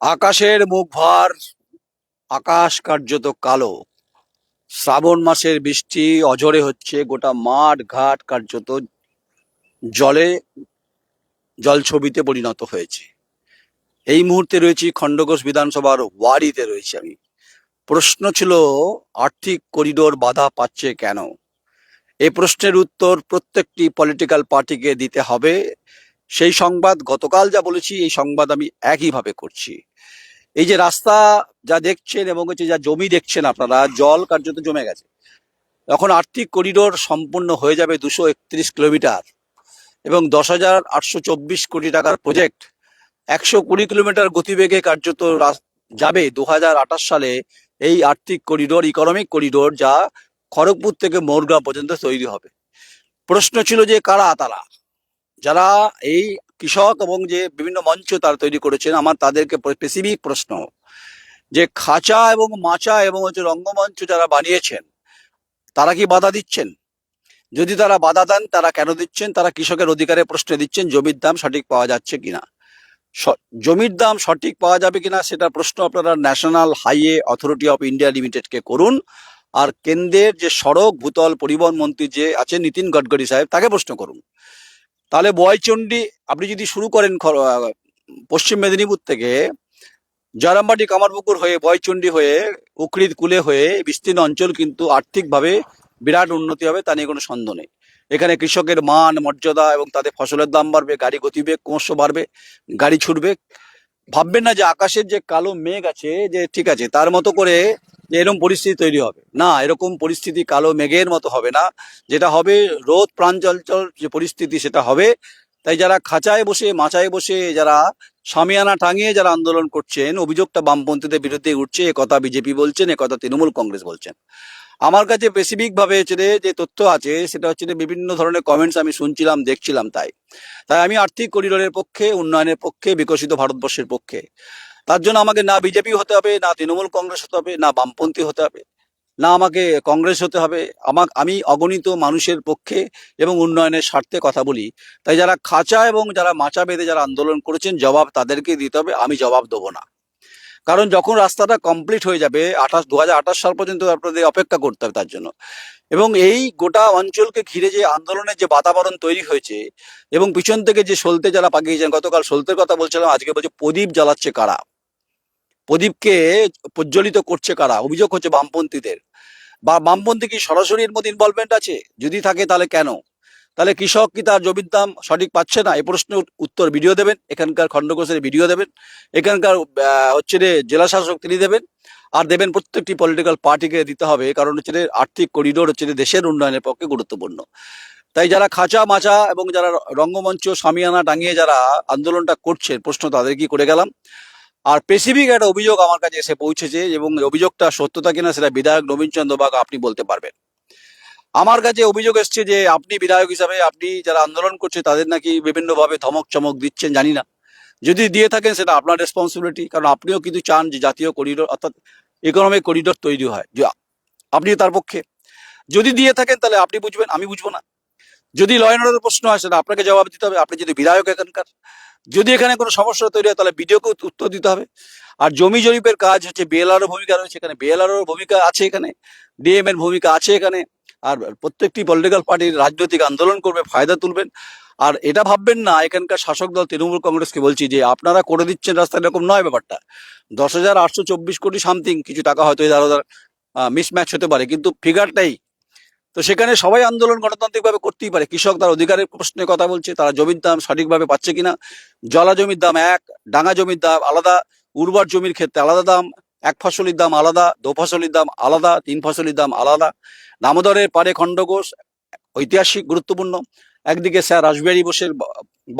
আকাশের মুখ ভার আকাশ কার্যত কালো। শ্রাবণ মাসের বৃষ্টি অঝরে হচ্ছে, গোটা মাঠ ঘাট কার্যত জলে জলছবিতে পরিণত হয়েছে। এই মুহূর্তে রয়েছি খণ্ডঘোষ বিধানসভার ওয়ারিতে রয়েছি আমি। প্রশ্ন ছিল, আর্থিক করিডোর বাধা পাচ্ছে কেন? এই প্রশ্নের উত্তর প্রত্যেকটি পলিটিক্যাল পার্টিকে দিতে হবে। সেই সংবাদ গতকাল যা বলেছি, এই সংবাদ আমি একইভাবে করছি। এই যে রাস্তা যা দেখছেন এবং হচ্ছে যা জমি দেখছেন আপনারা, জল কার্যত জমে গেছে। যখন আর্থিক করিডোর সম্পূর্ণ হয়ে যাবে দুশো একত্রিশ কিলোমিটার এবং দশ হাজার আটশো চব্বিশ কোটি টাকার প্রজেক্ট একশো কুড়ি কিলোমিটার গতিবেগে কার্যত যাবে। দু হাজার আঠাশ সালে এই আর্থিক করিডোর ইকোনমিক করিডোর যা খড়গপুর থেকে মোরগ্রাম পর্যন্ত তৈরি হবে। প্রশ্ন ছিল যে কারা তারা? যারা এই কৃষক এবং যে বিভিন্ন মঞ্চ তারা তৈরি করেছেন, আমার তাদেরকে স্পেসিফিক প্রশ্ন। যে খাঁচা এবং মাচা এবং হচ্ছে রঙ্গমঞ্চ যারা বানিয়েছেন, তারা কি বাধা দিচ্ছেন? যদি তারা বাধা দেন, তারা কেন দিচ্ছেন? তারা কৃষকের অধিকারে প্রশ্ন দিচ্ছেন, জমির দাম সঠিক পাওয়া যাচ্ছে কিনা? জমির দাম সঠিক পাওয়া যাবে কিনা, সেটা প্রশ্ন আপনারা National Highway Authority of India লিমিটেডকে করুন। আর কেন্দ্রের যে সড়ক ভূতল পরিবহন মন্ত্রী যে আছেন, নীতিন গডকরি সাহেব, তাকে প্রশ্ন করুন। তাহলে বয়চন্ডী আপনি যদি শুরু করেন পশ্চিম মেদিনীপুর থেকে, জয়রামবাটি কামারপুকুর হয়ে বয়চন্ডী হয়ে, উকরিত কুলে হয়ে, বিস্তীর্ণ অঞ্চল কিন্তু আর্থিকভাবে বিরাট উন্নতি হবে, তা নিয়ে কোনো সন্দেহ নেই। এখানে কৃষকের মান, মর্যাদা এবং তাদের ফসলের দাম বাড়বে, গাড়ি গতিবেগ ক্রমশ বাড়বে, গাড়ি ছুটবে। ভাববেন না যে আকাশের যে কালো মেঘ আছে, যে ঠিক আছে, তার মতো করে যে এরকম পরিস্থিতি তৈরি হবে। না, এরকম পরিস্থিতি কালো মেঘের মতো হবে না। যেটা হবে রোদ প্রাঞ্চঞ্চল যে পরিস্থিতি সেটা হবে। তাই যারা খাঁচায় বসে, মাচায় বসে, যারা সামিয়ানা টাঙিয়ে যারা আন্দোলন করছেন, অভিযোগটা বামপন্থীদের বিরুদ্ধে উঠছে কথা বিজেপি বলছেন কথা তৃণমূল কংগ্রেস বলছেন। আমার কাছে স্পেসিফিক ভাবে হচ্ছে যে তথ্য আছে, সেটা হচ্ছে বিভিন্ন ধরনের কমেন্টস আমি শুনছিলাম, দেখছিলাম তাই। তাই আমি আর্থিক করিডোরের পক্ষে, উন্নয়নের পক্ষে, বিকশিত ভারতবর্ষের পক্ষে। তার জন্য আমাকে না বিজেপি হতে হবে, না তৃণমূল কংগ্রেস হতে হবে, না বামপন্থী হতে হবে, না আমাকে কংগ্রেস হতে হবে। আমাকে আমি অগণিত মানুষের পক্ষে এবং উন্নয়নের স্বার্থে কথা বলি। তাই যারা খাঁচা এবং যারা মাচা বেঁধে যারা আন্দোলন করেছেন, জবাব তাদেরকে দিতে হবে, আমি জবাব দেবো না। কারণ যখন রাস্তাটা কমপ্লিট হয়ে যাবে, আঠাশ দু সাল পর্যন্ত আপনাদের অপেক্ষা করতে হবে তার জন্য। এবং এই গোটা অঞ্চলকে ঘিরে যে আন্দোলনের যে বাতাবরণ তৈরি হয়েছে এবং পিছন থেকে যে সলতে যারা পাকিয়েছেন গতকাল সলতের কথা বলছিলাম, আজকে বলছে প্রদীপ জ্বালাচ্ছে কারা? প্রদীপকে প্রজ্বলিত করছে কারা? অভিযোগ হচ্ছে বামপন্থীদের। বা বামপন্থী কি সরাসরি এর মধ্যে ইনভলভমেন্ট আছে? যদি থাকে তাহলে কেন? তাহলে কৃষক কি তার জমির দাম সঠিক পাচ্ছে না? এই প্রশ্নের উত্তর ভিডিও দেবেন, এখানকার খণ্ডঘোষের ভিডিও দেবেন, এখানকার হচ্ছে জেলা শাসক তিনি দেবেন, আর দেবেন প্রত্যেকটি পলিটিক্যাল পার্টিকে দিতে হবে। কারণ হচ্ছে আর্থিক করিডোর হচ্ছে দেশের উন্নয়নের পক্ষে গুরুত্বপূর্ণ। তাই যারা খাঁচা মাচা এবং যারা রঙ্গমঞ্চ সামিয়ানা টাঙিয়ে যারা আন্দোলনটা করছেন, প্রশ্ন তাদের কি করে গেলাম? আর স্পেসিফিক একটা অভিযোগ আমার কাছে এসে পৌঁছেছে এবং অভিযোগটা সত্যতা কিনা সেটা বিধায়ক নবীন চন্দ্র বাগ আপনি বলতে পারবেন। আমার কাছে অভিযোগ এসছে যে আপনি বিধায়ক হিসাবে আপনি যারা আন্দোলন করছে তাদের নাকি বিভিন্নভাবে ধমক চমক দিচ্ছেন, জানি না। যদি দিয়ে থাকেন সেটা আপনার রেসপন্সিবিলিটি কারণ আপনিও কিন্তু চান যে জাতীয় করিডোর অর্থাৎ ইকোনমিক করিডোর তৈরি হয়। যে আপনি তার পক্ষে। যদি দিয়ে থাকেন তাহলে আপনি বুঝবেন, আমি বুঝব না। যদি ল অ্যান্ড প্রশ্ন হয় সেটা আপনাকে জবাব দিতে হবে। আপনি যদি বিধায়ক এখানকার যদি এখানে কোনো সমস্যা তৈরি হয়, তাহলে বিডিওকে উত্তর দিতে হবে। আর জমি জরিপের কাজ হচ্ছে বিএলআর ভূমিকা রয়েছে এখানে। বিএলআর ভূমিকা আছে এখানে, ডিএম এর ভূমিকা আছে এখানে। আর প্রত্যেকটি পলিটিক্যাল পার্টির রাজনৈতিক আন্দোলন করবে, ফায়দা তুলবেন। আর এটা ভাববেন না, এখানকার শাসক দল তৃণমূল কংগ্রেসকে বলছি যে, আপনারা করে দিচ্ছেন রাস্তা এরকম নয় ব্যাপারটা। দশ হাজার আটশো চব্বিশ কোটি সামথিং, কিছু টাকা হয়তো ওধার মিসম্যাচ হতে পারে, কিন্তু ফিগারটাই তো সেখানে সবাই আন্দোলন গণতান্ত্রিকভাবে করতেই পারে। কৃষক তার অধিকারের প্রশ্নে কথা বলছে, তারা জমির দাম সঠিকভাবে পাচ্ছে কিনা? জলা জমির দাম এক, ডাঙা জমির দাম আলাদা, উর্বর জমির ক্ষেত্রে আলাদা দাম, এক ফসলির দাম আলাদা, দো ফসলির দাম আলাদা, তিন ফসলির দাম আলাদা। দামোদরের পারে খণ্ডঘোষ ঐতিহাসিক গুরুত্বপূর্ণ। একদিকে স্যার রাসবিহারী বোসের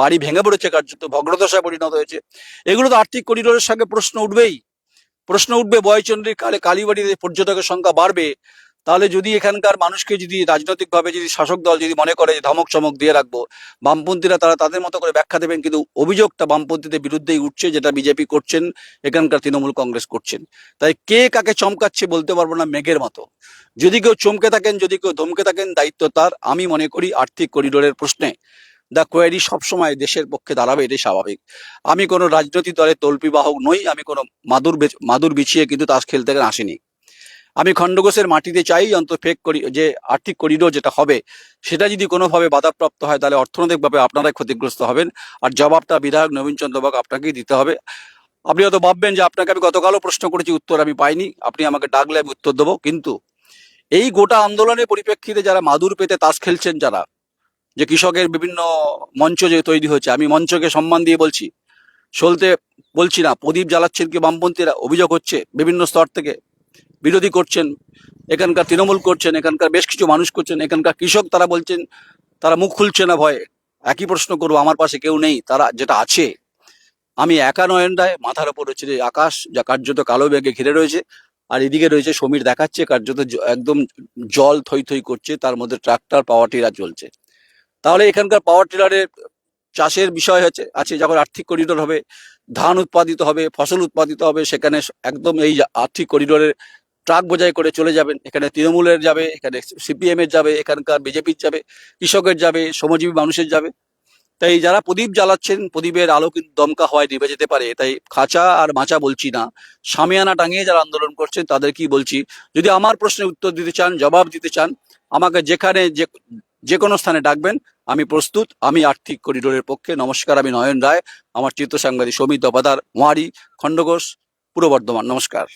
বাড়ি ভেঙে পড়েছে কার্যত, ভগ্নদশায় পরিণত হয়েছে। এগুলো তো আর্থিক করিডোরের সঙ্গে প্রশ্ন উঠবেই। প্রশ্ন উঠবে বয়চন্দ্রীর কালে কালীবাড়িতে পর্যটকের সংখ্যা বাড়বে। তাহলে যদি এখানকার মানুষকে যদি রাজনৈতিকভাবে যদি শাসক দল যদি মনে করে যে ধমক চমক দিয়ে রাখব, বামপন্থীরা তারা তাদের মতো করে ব্যাখ্যা দেবেন, কিন্তু অভিযোগটা বামপন্থীদের বিরুদ্ধেই উঠছে, যেটা বিজেপি করছেন, এখানকার তৃণমূল কংগ্রেস করছেন। তাই কে কাকে চমকাচ্ছে বলতে পারব না মেঘের মতো। যদি কেউ চমকে থাকেন, যদি কেউ ধমকে থাকেন, দায়িত্ব তার। আমি মনে করি আর্থিক করিডোরের প্রশ্নে দ্য কোয়ারি সবসময় দেশের পক্ষে দাঁড়াবে, এটাই স্বাভাবিক। আমি কোনো রাজনৈতিক দলের তল্পিবাহক নই, আমি কোনো মাদুর মাদুর বিছিয়ে কিন্তু তাস খেলতে আসিনি। আমি খণ্ডঘোষের মাটিতে চাই ফেক করি, যে আর্থিক করিডোর যেটা হবে, সেটা যদি কোনোভাবে বাধাপ্রাপ্ত হয়, তাহলে অর্থনৈতিকভাবে আপনারাই ক্ষতিগ্রস্ত হবেন। আর জবাবটা বিধায়ক নবীন বাগ আপনাকেই দিতে হবে। আপনি হয়তো ভাববেন যে আপনাকে আমি গতকালও প্রশ্ন করেছি, উত্তর আমি পাইনি। আপনি আমাকে ডাকলে আমি উত্তর দেবো। কিন্তু এই গোটা আন্দোলনের পরিপ্রেক্ষিতে যারা মাদুর পেতে তাস খেলছেন যারা, যে কৃষকের বিভিন্ন মঞ্চ যে তৈরি হয়েছে, আমি মঞ্চকে সম্মান দিয়ে বলছি, চলতে বলছি না। প্রদীপ জ্বালাচ্ছেন কি বামপন্থীরা? অভিযোগ হচ্ছে বিভিন্ন স্তর থেকে। বিরোধী করছেন, এখানকার তৃণমূল করছেন, এখানকার বেশ কিছু মানুষ করছেন, এখানকার কৃষক তারা বলছেন, তারা মুখ খুলছে না ভয়ে। একই প্রশ্ন করব, আমার পাশে কেউ নেই, তারা যেটা আছে। আমি একা নয়ন রায় মাথার ওপর রয়েছে, আকাশ যা কার্যত কালো মেঘে ঘিরে রয়েছে, আর এদিকে রয়েছে সমীর দেখাচ্ছে, কার্যত একদম জল থই থই করছে, তার মধ্যে ট্রাক্টর, পাওয়ার টিলার চলছে তাহলে এখানকার পাওয়ার টিলারের চাষের বিষয় হচ্ছে, আছে যখন আর্থিক করিডোর হবে, ধান উৎপাদিত হবে, ফসল উৎপাদিত হবে, সেখানে একদম এই আর্থিক করিডোরের ট্রাক বোঝাই করে চলে যাবেন। এখানে তৃণমূলের যাবে, এখানে সিপিএম এর যাবে, এখানকার বিজেপির যাবে, কৃষকের যাবে, শ্রমজীবী মানুষের যাবে। তাই যারা প্রদীপ জ্বালাচ্ছেন, প্রদীপের আলো কিন্তু দমকা হওয়ায় নিভে যেতে পারে। তাই খাঁচা আর মাচা বলছি না। সামিয়ানা টাঙিয়ে যারা আন্দোলন করছেন, তাদের কি বলছি? যদি আমার প্রশ্নের উত্তর দিতে চান, জবাব দিতে চান, আমাকে যেখানে যে যে কোনো স্থানে ডাকবেন, আমি প্রস্তুত। আমি আর্থিক করিডোরের পক্ষে। নমস্কার, আমি নয়ন রায়। আমার চিত্র সাংবাদিক সমিত দপাদার ওয়ারি খণ্ডঘোষ, পূর্ব বর্ধমান। নমস্কার।